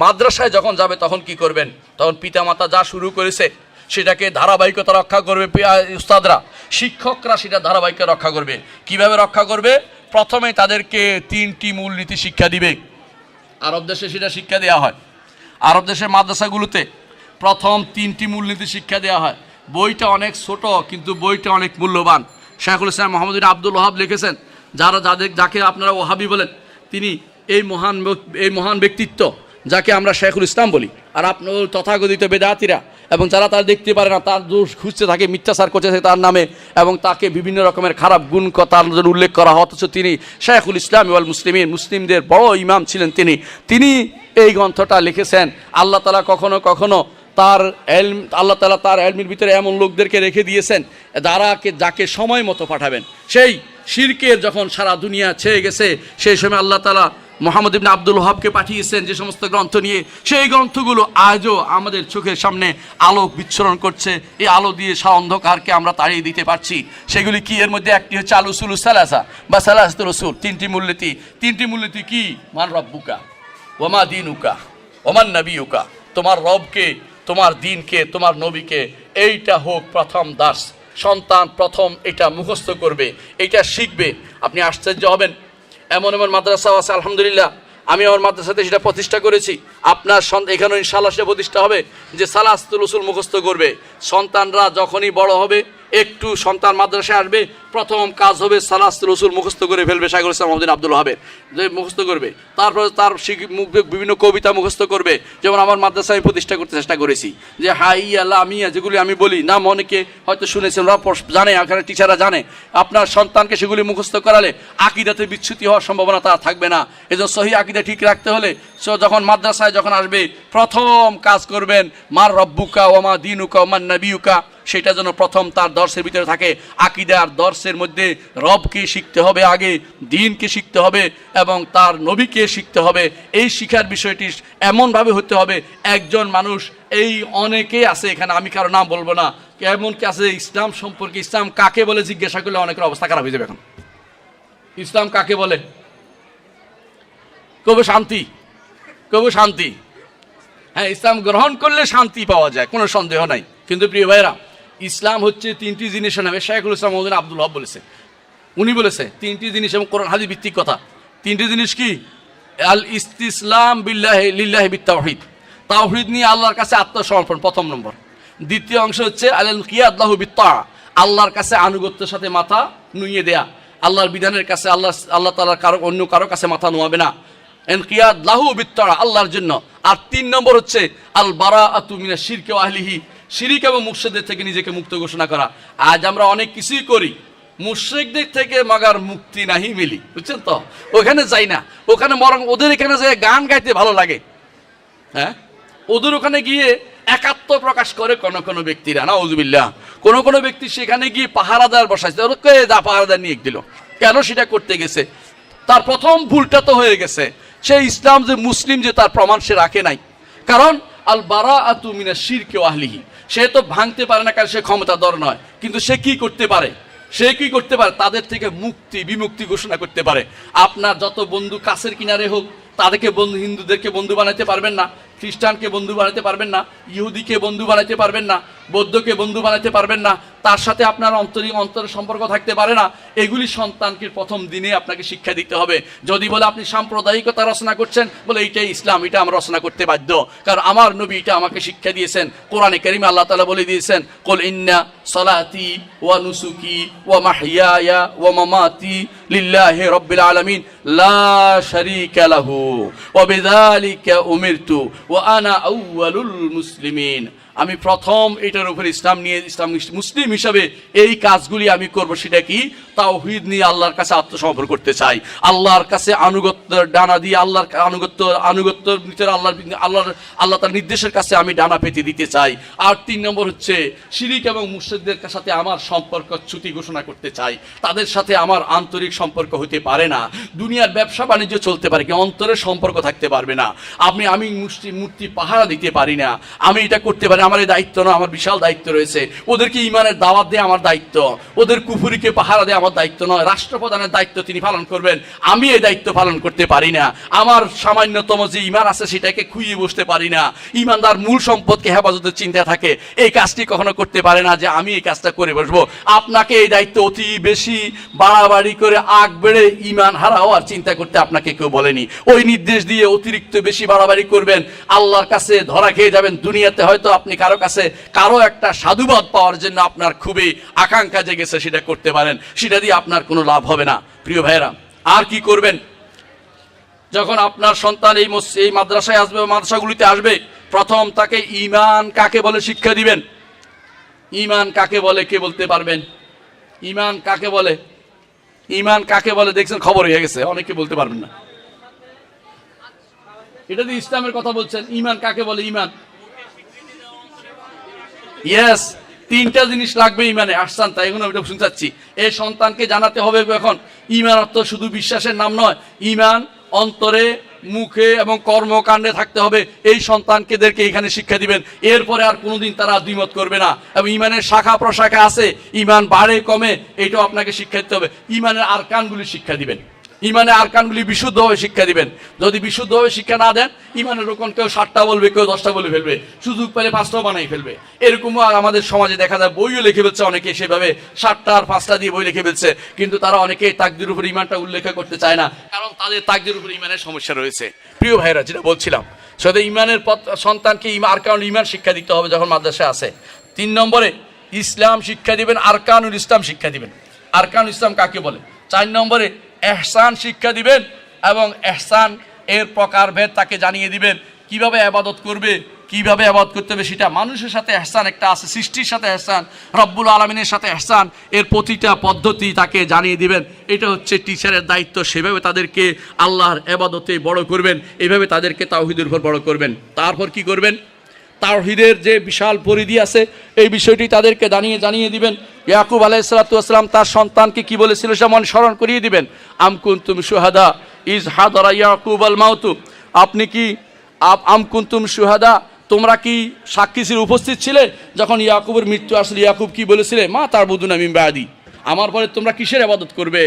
মাদ্রাসায় যখন যাবে, তখন কি করবেন? তখন পিতামাতা যা শুরু করেছে, সেটাকে ধারাবাহিকতা রক্ষা করবে উস্তাদরা। শিক্ষকরা সেটা ধারাবাহিকতা রক্ষা করবে। কীভাবে রক্ষা করবে? প্রথমে তাদেরকে তিনটি মূলনীতি শিক্ষা দিবে। আরব দেশে সেটা শিক্ষা দেওয়া হয়। আরব দেশের মাদ্রাসাগুলোতে প্রথম তিনটি মূলনীতি শিক্ষা দেওয়া হয়। বইটা অনেক ছোট, কিন্তু বইটা অনেক মূল্যবান। শেখুল ইসলাম মোহাম্মদ আব্দুল ওহাব লিখেছেন, যারা যাদের, যাকে আপনারা ওহাবি বলেন, তিনি এই মহান এই মহান ব্যক্তিত্ব। যাকে আমরা শেখুল ইসলাম বলি। আর আপনার তথাকথিত বেদাতিরা এবং যারা তার দেখতে পারে না, তার দোষ খুঁজতে থাকে, মিথ্যাচার করছে তার নামে এবং তাকে বিভিন্ন রকমের খারাপ গুণ তার জন্য উল্লেখ করা অথচ তিনি শেখুল ইসলাম ওয়াল মুসলিমিন, মুসলিমদের বড় ইমাম ছিলেন তিনি। তিনি এই গ্রন্থটা লিখেছেন, আল্লাহ তালা কখনো কখনো তার এলম, আল্লাহ তালা তার এলমির ভিতরে এমন লোকদেরকে রেখে দিয়েছেন, যারাকে, যাকে সময় মতো পাঠাবেন। সেই শিরকের যখন সারা দুনিয়া ছেয়ে গেছে, সেই সময় আল্লাহ তালা মোহাম্মদ ইবনে আব্দুল ওহাবকে পাঠিয়েছেন যে সমস্ত গ্রন্থ নিয়ে, সেই গ্রন্থগুলো আজও আমাদের চোখের সামনে আলোক বিচ্ছরণ করছে। এই আলো দিয়ে সা অন্ধকারকে আমরা তাড়িয়ে দিতে পারছি। সেগুলি কি? এর মধ্যে একটি হচ্ছে আলুসুল সালাসা বা সালাসুল রসুল। তিনটি মূল্যতি তিনটি মূল্যতি কি? মান রব্বুকা ওমা দিন উকা ওমান নবী উকা তোমার রবকে, তোমার দিনকে, তোমার নবীকে এইটা হোক প্রথম দাস। সন্তান প্রথম এটা মুখস্থ করবে, এটা শিখবে। আপনি আশ্চর্য হবেন। এমন এমন মাদ্রাসাও আছে, আলহামদুলিল্লাহ। আমি আমার মাদ্রাসাতে সেটা প্রতিষ্ঠা করেছি, আপনার এখানে ইনশাল্লাহ সেটা প্রতিষ্ঠা হবে যে সালাস্তুল উসুল মুখস্থ করবে। সন্তানরা যখনই বড় হবে একটু সন্তান মাদ্রাসায় আসবে, প্রথম কাজ হবে সালাস্তুল রসুল মুখস্থ করে ফেলবে শাহুল ইসলাম মহদিন আব্দুল হাবের যে মুখস্থ করবে, তারপরে তার বিভিন্ন কবিতা মুখস্থ করবে। যেমন আমার মাদ্রাসা আমি প্রতিষ্ঠা করতে চেষ্টা করেছি। যে হাই আল্লাহ আমিয়া যেগুলি আমি বলি, নাম অনেকে হয়তো শুনেছেন জানে, এখানে টিচাররা জানে। আপনার সন্তানকে সেগুলি মুখস্থ করালে আকিদাতে বিচ্যুতি হওয়ার সম্ভাবনা তার থাকবে না। এজন্য সহি আকিদা ঠিক রাখতে হলে সো যখন মাদ্রাসায় যখন আসবে, প্রথম কাজ করবেন, মার রব্বুকা ওমা দিনুকা ওমান নবিউকা। সেটা যেন প্রথম তার দর্শের ভিতরে থাকে। আকিদার দর্শের মধ্যে রবকে শিখতে হবে আগে, দিনকে শিখতে হবে এবং তার নবীকে শিখতে হবে। এই শিখার বিষয়টি এমনভাবে হতে হবে, একজন মানুষ এই অনেকেই আছে এখানে, আমি কারও নাম বলব না। এমন কি আছে ইসলাম সম্পর্কে, ইসলাম কাকে বলে জিজ্ঞাসা করলে অনেকের অবস্থা খারাপ হয়ে যাবে এখন। ইসলাম কাকে বলে? কবে শান্তি? কবে শান্তি? হ্যাঁ ইসলাম গ্রহণ করলে শান্তি পাওয়া যায়, কোনো সন্দেহ নাই। কিন্তু প্রিয় ভাইরা ইসলাম হচ্ছে তিনটি জিনিসের নামে শেখুল ইসলাম মহদিন আব্দুল হব বলেছে। উনি বলেছে, তিনটি জিনিস এবং কোরআন হাদি ভিত্তিক কথা। তিনটি জিনিস কি? আল ইসলাম বিল্লাহ, লিল্লাহ বিত্তাহিদ তাওহিদ নিয়ে আল্লাহর কাছে আত্মসমর্পণ, প্রথম নম্বর। দ্বিতীয় অংশ হচ্ছে আল কিয়াদুল্লাহ বিত্তা। আল্লাহর কাছে আনুগত্যের সাথে মাথা নুইয়ে দেয়া। আল্লাহর বিধানের কাছে আল্লাহ আল্লাহ তালার কারও, অন্য কারও কাছে মাথা নোয়াবে না। এনকিয়াদ লাহু বিত্তরা আল্লাহর জন্য। আর তিন নম্বর হচ্ছে, আল বারা আতুমিনা শিরকে আহলিহি। শিরিক এবং মুর্শেদের থেকে নিজেকে মুক্ত ঘোষণা করা। আজ আমরা অনেক কিছুই করি। মুশ্রিকদের থেকে মাগার মুক্তি নাহি মিলি। বুঝছেন তো? ওখানে যাই না। ওখানে বরং ওদের এখানে যে গান গাইতে ভালো লাগে। হ্যাঁ? ওদের ওখানে গিয়ে একাত্ম প্রকাশ করে কোনো কোনো ব্যক্তিরা। না উজবিল্লাহ কোনো কোনো ব্যক্তি সেখানে গিয়ে পাহারাদার বসাইছে। ওরকে দা পাহারাদার নিয়ে দিল? কেন সেটা করতে গেছে? তার প্রথম ভুলটা তো হয়ে গেছে। সে ইসলাম যে মুসলিম যে তার প্রমাণ সে রাখে নাই। কারণ আল বারা আতুমিনা শির কেউ আহলিহি। সে তো ভাঙতে পারে না কারণ সে ক্ষমতাধর নয়। কিন্তু সে কি করতে পারে? সে কি করতে পারে? তাদের থেকে মুক্তি, বিমুক্তি ঘোষণা করতে পারে। আপনার যত বন্ধু কাছের কিনারে হোক, তাদেরকে বন্ধু, হিন্দুদেরকে বন্ধু বানাতে পারবেন না। খ্রিস্টানকে বন্ধু বানাতে পারবেন না, ইহুদিকে বন্ধু বানাতে পারবেন না, বৌদ্ধকে বন্ধু বানাতে পারবেন না, তার সাথে আপনার অন্তরিক অন্তরের সম্পর্ক থাকতে পারে না, এগুলি সন্তানকে প্রথম দিনে আপনাকে শিক্ষা দিতে হবে। যদি বলে আপনি সাম্প্রদায়িকতা রচনা করছেন, বলে এইটাই ইসলাম, এটা আমরা রচনা করতে বাধ্য। কারণ আমার নবী এটা আমাকে শিক্ষা দিয়েছেন। কোরআনে করিম আল্লাহ তালা বলে দিয়েছেন, কোল ইন্না সলাতি ওয়া নুসুকি ওয়া মাহিয়ায়া ওয়া মামাতি লিল্লাহি রাব্বিল আলামিন, লা শারীকা লাহু, ওয়া বিযালিকা উমিরতু وأنا أول المسلمين. আমি প্রথম এটার উপর ইসলাম নিয়ে, ইসলাম মুসলিম হিসাবে এই কাজগুলি আমি করব সেটা কি? তাওহিদ নিয়ে আল্লাহর কাছে আত্মসমর্পণ করতে চাই। আল্লাহর কাছে আনুগত্য ডানা দিয়ে আল্লাহর আনুগত্য আনুগত্য ভিতরে আল্লাহর আল্লাহর, আল্লাহ তার নির্দেশের কাছে আমি ডানা পেতে দিতে চাই। আর তিন নম্বর হচ্ছে, শিরিক এবং মুর্শিদদের সাথে আমার সম্পর্ক চ্যুতি ঘোষণা করতে চাই। তাদের সাথে আমার আন্তরিক সম্পর্ক হতে পারে না। দুনিয়ার ব্যবসা বাণিজ্য চলতে পারে কি অন্তরের সম্পর্ক থাকতে পারবে না। আপনি আমি মূর্তি পাহারা দিতে পারি না। আমি এটা করতে পারি। আমার এই দায়িত্ব না আমার বিশাল দায়িত্ব রয়েছে। ওদেরকে ইমানের দাওয়াত দেওয়া আমার দায়িত্ব। ওদের কুফুরিকে পাহারা দেওয়া আমার দায়িত্ব নয়, রাষ্ট্রপ্রধানের দায়িত্ব তিনি পালন করবেন। আমি এই দায়িত্ব পালন করতে পারি না। আমার সামান্যতম যে ইমান আছে, সেটাকে খুইয়ে বসতে পারি না। ইমানদার মূল সম্পদকে হেফাজতের চিন্তা থাকে। এই কাজটি কখনো করতে পারে না যে আমি এই কাজটা করে বসবো। আপনাকে এই দায়িত্ব অতি বেশি বাড়াবাড়ি করে আগ বেড়ে ইমান হারা হওয়ার চিন্তা করতে আপনাকে কেউ বলেনি। ওই নির্দেশ দিয়ে অতিরিক্ত বেশি বাড়াবাড়ি করবেন। আল্লাহর কাছে ধরা খেয়ে যাবেন। দুনিয়াতে হয়তো আপনি কারও কাছে কারও একটা সাধুবাদ পাওয়ার জন্য আপনার খুবই আকাঙ্ক্ষা জেগেছে সেটা করতে পারেন। সেটা দিয়ে আপনার কোনো লাভ হবে না। প্রিয় ভাইরা আর কি করবেন? যখন আপনার সন্তান এই এই মাদ্রাসায় আসবে মাদ্রাসাগুলিতে আসবে, প্রথম তাকে ইমান কাকে বলে শিক্ষা দিবেন? ইমান কাকে বলে কে বলতে পারবেন? ইমান কাকে বলে? ইমান কাকে বলে? দেখছেন খবর হয়ে গেছে, অনেকে বলতে পারবেন না। এটা দিয়ে ইসলামের কথা বলছেন ইমান কাকে বলে? ইমান ইয়েস তিনটা জিনিস লাগবে ইমানে। আসসান তাই এখন আমি শুনতে চাচ্ছি। এই সন্তানকে জানাতে হবে এখন, ইমান অর্থ শুধু বিশ্বাসের নাম নয়, ইমান অন্তরে, মুখে এবং কর্মকাণ্ডে থাকতে হবে। এই সন্তানকেদেরকে এখানে শিক্ষা দিবেন। এরপরে আর কোনোদিন তারা দ্বিমত করবে না। এবং ইমানের শাখা প্রশাখা আছে, ইমান বাড়ে, কমে, এটাও আপনাকে শিক্ষা দিতে হবে। ইমানের আর কানগুলি শিক্ষা দিবেন। ইমানে আরকানগুলি বিশুদ্ধভাবে শিক্ষা দিবেন। যদি বিশুদ্ধভাবে শিক্ষা না দেন ইমানের রকম কেউ সাতটা বলবে, কেউ দশটা বলে ফেলবে। সুযোগ পেলে পাঁচটাও বানাই ফেলবে। এরকমও আর আমাদের সমাজে দেখা যায়, বইও লিখে ফেলছে অনেকে সেভাবে, সাতটা আর পাঁচটা দিয়ে বই লিখে ফেলছে। কিন্তু তারা অনেকেই তাকদির উপর ইমানটা উল্লেখ করতে চায় না। কারণ তাদের তাকদির উপর ইমানের সমস্যা রয়েছে। প্রিয় ভাইরা যেটা বলছিলাম সাথে ইমানের পথ, সন্তানকে ইমা, আরকানুল ইমান শিক্ষা দিতে হবে যখন মাদ্রাসায় আসে তিন নম্বরে, ইসলাম শিক্ষা দিবেন, আরকানুল ইসলাম শিক্ষা দিবেন। আরকানুল ইসলাম কাকে বলে? চার নম্বরে এহসান শিক্ষা দিবেন এবং এহসান এর প্রকারভেদ তাকে জানিয়ে দিবেন। কীভাবে আবাদত করবে, কীভাবে আবাদ করতে হবে সেটা মানুষের সাথে এহসান একটা আছে, সৃষ্টির সাথে এহসান, রব্বুল আলমিনের সাথে এহসান, এর প্রতিটা পদ্ধতি তাকে জানিয়ে দিবেন। এটা হচ্ছে টিচারের দায়িত্ব, সেভাবে তাদেরকে আল্লাহর আবাদতে বড় করবেন, এভাবে তাদেরকে তাওহিদের উপর বড় করবেন। তারপর কি করবেন? তাওহিদের যে বিশাল পরিধি আছে, এই বিষয়টি তাদেরকে জানিয়ে জানিয়ে দিবেন। ইয়াকুব আলাইসালাতাম তার সন্তানকে কি বলেছিল সে মনে স্মরণ করিয়ে দিবেন। আমকুন তুমি সুহাদা ইজ হাদরা ইয়াকুব আল মাউতু। আপনি কি আপ আমকুন্তুম সুহাদা তোমরা কি সাক্ষীসির উপস্থিত ছিলে? যখন ইয়াকুবের মৃত্যু আসলে ইয়াকুব কি বলেছিলে মা তার বুধু নামিম বাদি। আমার পরে তোমরা কিসের আবাদত করবে?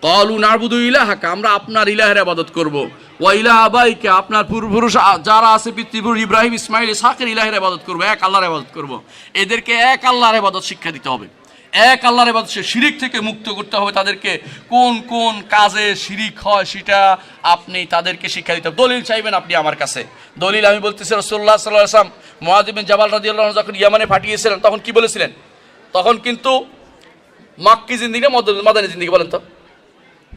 কলু নারবুদু ইলাহাকা, আমরা আপনার ইলাহের আবাদত করব। ওয়া ইলাহ আবাইকে আপনার পূর্বপুরুষ যারা আছে পিতৃপুরুষ ইব্রাহিম, ইসমাইল ইসহাকের ইলাহের আবাদত করব, এক আল্লাহর আবাদত করব। এদেরকে এক আল্লাহর আবাদত শিক্ষা দিতে হবে। এক আল্লাহর আবাদত সে শিরিক থেকে মুক্ত করতে হবে। তাদেরকে কোন কোন কাজে শিরিক হয় সেটা আপনি তাদেরকে শিক্ষা দিতে হবে। দলিল চাইবেন আপনি আমার কাছে। দলিল আমি বলতেছি রসুল্লাহ সাল্লাহ আসলাম মহাজিবিন জাবাল রাদিউল্লাহ যখন ইয়ামানে পাঠিয়েছিলেন, তখন কি বলেছিলেন? তখন কিন্তু মাক্কি জিন্দিগি মদ- মাদানী জিন্দিগি, বলেন তো।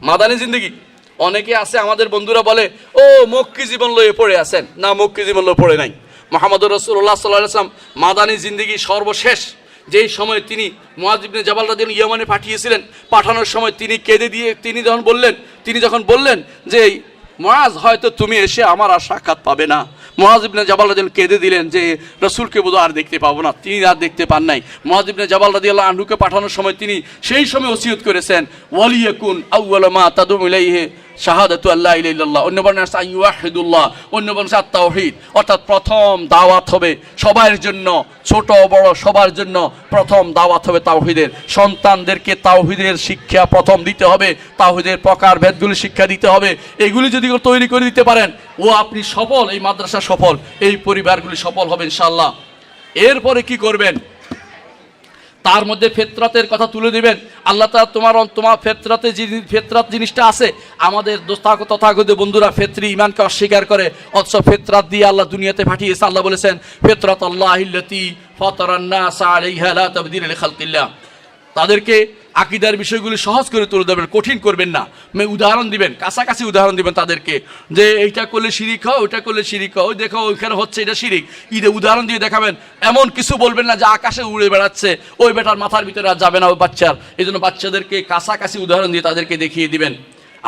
মাদানী জিন্দগি। অনেকে আছে, আমাদের বন্ধুরা বলে, ও, মক্কি জীবন লয়ে পড়ে আছেন। না, মক্কি জীবন লয়ে পড়ে নাই। মোহাম্মদ রসুল্লাহ সাল্লাহ আসলাম মাদানী জিন্দগি সর্বশেষ যেই সময় তিনি মহাজিবনে জাবাল রাদিন ইয়ামানে পাঠিয়েছিলেন, পাঠানোর সময় তিনি কেঁদে দিয়ে, তিনি যখন বললেন, তিনি যখন বললেন যে মহাজ হয়তো তুমি এসে আমার আর সাক্ষাৎ পাবে না। মহাজিবনে জাবাল রাদিন কেঁদে দিলেন যে, রসুলকে বোধ আর দেখতে পাবো না। তিনি আর দেখতে পান নাই। মহাজিবনে জাবাল রাজি আল্লাহ আহ্নুকে পাঠানোর সময় তিনি সেই সময় ওসিয়ত করেছেন, ওয়ালিয়াকুন আউ্বাল মা তাদুম ইলাইহি। শাহাদাতু আল্লাহ ইলাইল্লাহ অন্য বর্ণে আছে আইয়ুহিদুল্লাহ অন্য বর্ণে আছে তাওহীদ অর্থাৎ প্রথম দাওয়াত হবে সবার জন্য, ছোট বড় সবার জন্য প্রথম দাওয়াত হবে তাওহীদের। সন্তানদেরকে তাওহীদের শিক্ষা প্রথম দিতে হবে, তাওহীদের প্রকার ভেদগুলি শিক্ষা দিতে হবে। এগুলি যদি তৈরি করে দিতে পারেন, ও আপনি সফল, এই মাদ্রাসা সফল, এই পরিবারগুলি সফল হবে ইনশাআল্লাহ। এরপরে কি করবেন? তার মধ্যে ফেতরাতের কথা তুলে দিবেন। আল্লাহ তালা তোমার তোমার ফেতরাতে ফেতরাত জিনিসটা আছে, আমাদের দোস্তাগ তথাগত বন্ধুরা ফেতরি ইমানকে অস্বীকার করে, অথচ ফেতরাত দিয়ে আল্লাহ দুনিয়াতে পাঠিয়েছে। আল্লাহ বলেছেন ফেতরাত আল্লাহ ফতরান্না তাদেরকে আকিদার বিষয়গুলি সহজ করে তুলে দেবেন কঠিন করবেন না। মে উদাহরণ দিবেন, কাছাকাছি উদাহরণ দিবেন তাদেরকে, যে এইটা করলে শিরিক হয়, ওইটা করলে শিরিক হয়, ওই দেখো ওইখানে হচ্ছে এটা শিরিক। ঈদে উদাহরণ দিয়ে দেখাবেন, এমন কিছু বলবেন না যে আকাশে উড়ে বেড়াচ্ছে, ওই বেটার মাথার ভিতরে আর যাবে না ওই বাচ্চার। এই জন্য বাচ্চাদেরকে কাছাকাছি উদাহরণ দিয়ে তাদেরকে দেখিয়ে দিবেন।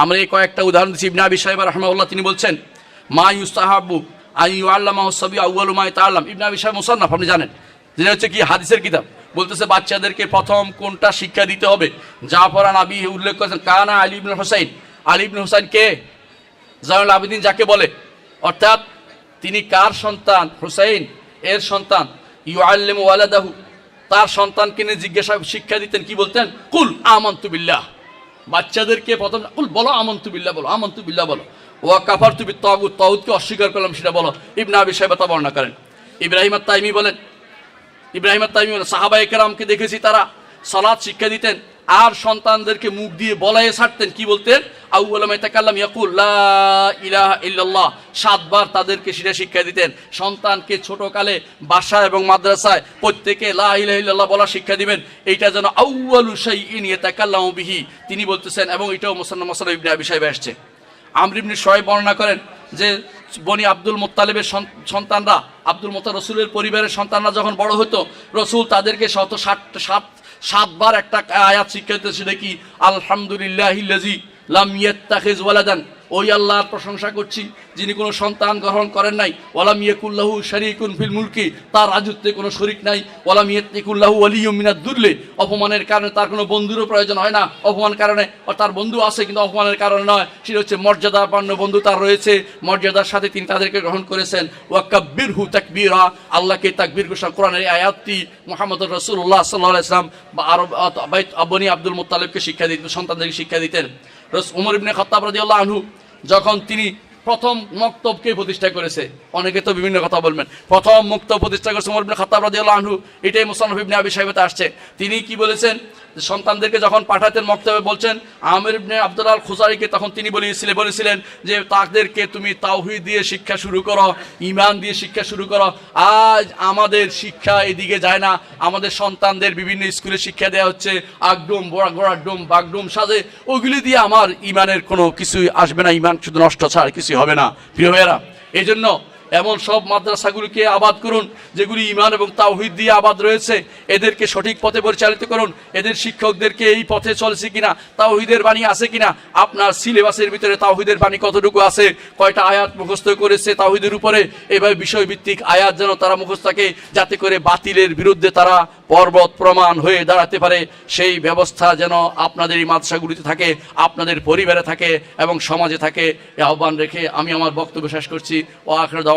আমরা এই কয়েকটা উদাহরণ দিচ্ছি ইবনা আবি সাহেব রহমাউল্লাহ তিনি বলছেন, মা ইউস্তাহাবু আই আল্লাহ সবি আউ্বাল মাই তাল্লাম ইবনা আবি সাহেব মুসান্নাফ, আপনি জানেন। যেটা হচ্ছে কি, হাদিসের কিতাব। বলতেছে, বাচ্চাদেরকে প্রথম কোনটা শিক্ষা দিতে হবে? জাফরান আবি উল্লেখ করেছেন, কানা আলী ইবনে হোসাইন। আলী ইবনে হোসাইন কে? জানুল আবেদিন যাকে বলে। অর্থাৎ তিনি কার সন্তান? হুসাইন এর সন্তান। ইউ আল্লেম ওয়ালাদাহু। তার সন্তানকে নিয়ে জিজ্ঞাসা, শিক্ষা দিতেন, কি বলতেন? কুল আমন্তু বিল্লাহ। বাচ্চাদেরকে প্রথম, কুল বলো আমন্তু বিল্লাহ বলো, আমন্তু বিল্লাহ বলো। ওয়া কাফার তুবি তগুত অস্বীকার করলাম, সেটা বলো। ইবনা আবি সাহেব তা বর্ণনা করেন। ইব্রাহিম আর তাইমি বলেন ইব্রাহিম বলেন সাহাবা দেখেছি তারা সালাদ শিক্ষা দিতেন, আর সন্তানদেরকে মুখ দিয়ে বলায়ে ছাড়তেন, কি বলতেন? আউ্লামে তাকাল্লাম ইয়াকুল, লা ইলাহা ইল্লাল্লাহ সাতবার তাদেরকে সেটা শিক্ষা দিতেন। সন্তানকে ছোটকালে বাসা এবং মাদ্রাসায় প্রত্যেকে লা ইলাহা ইল্লাল্লাহ বলা শিক্ষা দিবেন। এইটা যেন আউ্বালু শাইইন ইয়াতাকাল্লামু বিহি, তিনি বলতেছেন, এবং এটাও মুসান্না মাসাল্লাহ ইবনে আবি সাহেব আমর ইবনে শোয়েব বর্ণনা করেন যে বনি আব্দুল মোত্তালেবের সন্তানরা, আব্দুল মোত্তা রসুলের পরিবারের সন্তানরা যখন বড় হতো রসুল তাদেরকে শত ষাট সাত, সাতবার একটা আয়াত শিক্ষা দিতে সেটা কি আলহামদুলিল্লাহ লাম ইয়াত্তাখিজ ওয়ালাদান। ওই আল্লাহর প্রশংসা করছি, যিনি কোনো সন্তান গ্রহণ করেন নাই। ওয়ালাম ইয়াকুল্লাহু শারীকুন ফিল মুলকি, তার রাজত্বে কোনো শরিক নাই। ওয়ালাম ইয়াতিকুল্লাহু ওয়ালিয়্যুম মিনাদ দুরলে অপমানের কারণে তার কোনো বন্ধুরও প্রয়োজন হয় না। অপমান কারণে তার বন্ধু আছে, কিন্তু অপমানের কারণে নয়। সেটা হচ্ছে মর্যাদাপন্ন বন্ধু তার রয়েছে। মর্যাদার সাথে তিনি তাদেরকে গ্রহণ করেছেন। ওয়াকাব্বির হু তাকবীরা, আল্লাহকে তাকবীর ঘোষণা, কোরআনের আয়াতটি মোহাম্মদ রসুল্লাহ সাল্লাহ ইসলাম বা আরব আব্বানি আব্দুল মুত্তালিবকে শিক্ষা দিতেন, সন্তানদেরকে শিক্ষা দিতেন। রস, উমর ইবনে খত্তাব রাদিয়াল্লাহু আনহু যখন তিনি প্রথম মক্তবকে প্রতিষ্ঠা করেছে, অনেকে তো বিভিন্ন কথা বলবেন। প্রথম মুক্ত প্রতিষ্ঠা করেছে উমর ইবনে খাত্তাব আনহু, এটাই মুসলমান আবি সাহেবতে আসছে। তিনি কি বলেছেন? সন্তানদেরকে যখন পাঠাতেন মক্তবে বলছেন, আমির ইবনে আব্দুল আল খুজারিকে তখন তিনি বলেছিলেন বলেছিলেন যে, তাদেরকে তুমি তাওহীদ দিয়ে শিক্ষা শুরু করো, ঈমান দিয়ে শিক্ষা শুরু করো। আজ আমাদের শিক্ষা এদিকে যায় না। আমাদের সন্তানদের বিভিন্ন স্কুলে শিক্ষা দেওয়া হচ্ছে। আগডুম বড়া ডুম বাগডুম সাজে। ওইগুলি দিয়ে আমার ইমানের কোনো কিছুই আসবে না। ইমান শুধু নষ্ট ছাড় কিছুই হবে না। প্রিয় ভাইয়েরা এই জন্য এমন সব মাদ্রাসাগুলিকে আবাদ করুন, যেগুলি ইমান এবং তাওহিদ দিয়ে আবাদ রয়েছে। এদেরকে সঠিক পথে পরিচালিত করুন। এদের শিক্ষকদেরকে এই পথে চলছে কিনা, তাওহিদের বাণী আছে কিনা, আপনার সিলেবাসের ভিতরে তাওহিদের বাণী কতটুকু আছে, কয়টা আয়াত মুখস্থ করেছে তাওহিদের উপরে, এভাবে বিষয়ভিত্তিক আয়াত যেন তারা মুখস্থ থাকে, যাতে করে বাতিলের বিরুদ্ধে তারা পর্বত প্রমাণ হয়ে দাঁড়াতে পারে। সেই ব্যবস্থা যেন আপনাদের এই মাদ্রাসাগুলিতে থাকে, আপনাদের পরিবারে থাকে এবং সমাজে থাকে। আহ্বান রেখে আমি আমার বক্তব্য শেষ করছি। ও আখর